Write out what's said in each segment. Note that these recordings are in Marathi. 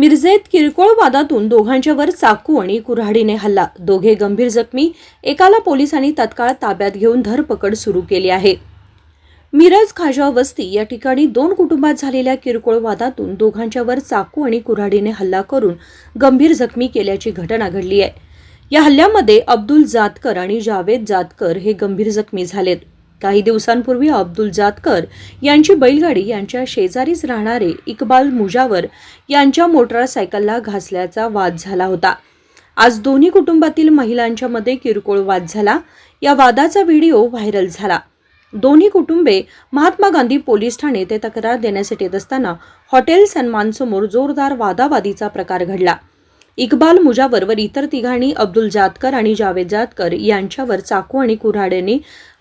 मिरजेत किरकोळ वादातून दोघांच्यावर चाकू आणि कुऱ्हाडीने हल्ला. दोघे गंभीर जखमी. एकाला पोलिसांनी तत्काळ ताब्यात घेऊन धरपकड सुरू केली आहे. मिरज खाजा वस्ती या ठिकाणी दोन कुटुंबात झालेल्या किरकोळ वादातून दोघांच्यावर चाकू आणि कुऱ्हाडीने हल्ला करून गंभीर जखमी केल्याची घटना घडली आहे. या हल्ल्यामध्ये अब्दुल जातकर आणि जावेद जातकर हे गंभीर जखमी झालेत. काही दिवसांपूर्वी अब्दुल जातकर यांची बैलगाडी यांच्या शेजारीच राहणारे इकबाल मुजावर यांच्या मोटारसायकलला घासल्याचा वाद झाला होता. आज दोन्ही कुटुंबातील महिलांच्या मध्ये किरकोळ वाद झाला. या वादाचा व्हिडिओ व्हायरल झाला. दोन्ही कुटुंबे महात्मा गांधी पोलीस ठाणे ते तक्रार देण्यासाठी येत असताना हॉटेल सन्मानसमोर जोरदार वादावादीचा प्रकार घडला. इक्बाल मुजावर व इतर तिघांनी अब्दुल जातकर आणि जावेद जातकर यांच्यावर चाकू आणि कुऱ्हाड्याने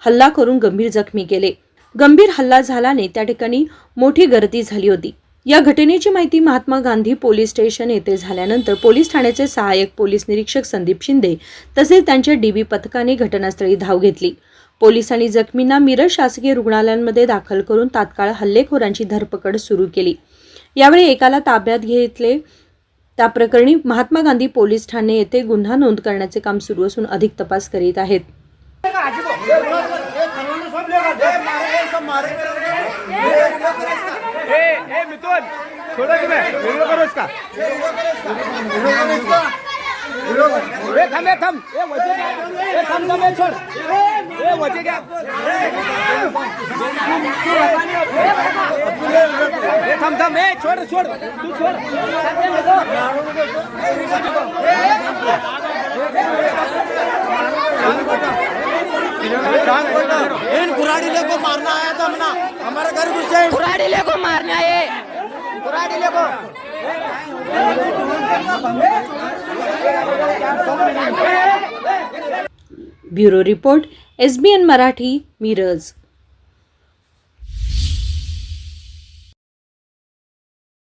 हल्ला करून गंभीर जखमी केले. गंभीर हल्ला झाल्याने त्या ठिकाणी मोठी गर्दी झाली होती. या घटनेची माहिती महात्मा गांधी पोलीस स्टेशन येथे झाल्यानंतर पोलीस ठाण्याचे सहाय्यक पोलीस निरीक्षक संदीप शिंदे तसेच त्यांच्या डीबी पथकाने घटनास्थळी धाव घेतली. पोलिसांनी जखमींना मिरज शासकीय रुग्णालयांमध्ये दाखल करून तात्काळ हल्लेखोरांची धरपकड सुरू केली. यावेळी एकाला ताब्यात घेतले त्या प्रकरणी महात्मा गांधी पोलीस ठाणे येथे गुन्हा नोंद करण्याचे काम सुरू असून अधिक तपास करीत आहेत. करो इसका ए छोड़ छोड़. तू छोड़. इन कुराड़ीले को मारना आया था हमारे घर घुसे कुराडीले को मारना है. कुराडीले को. Bureau report SBN Marathi Miraj.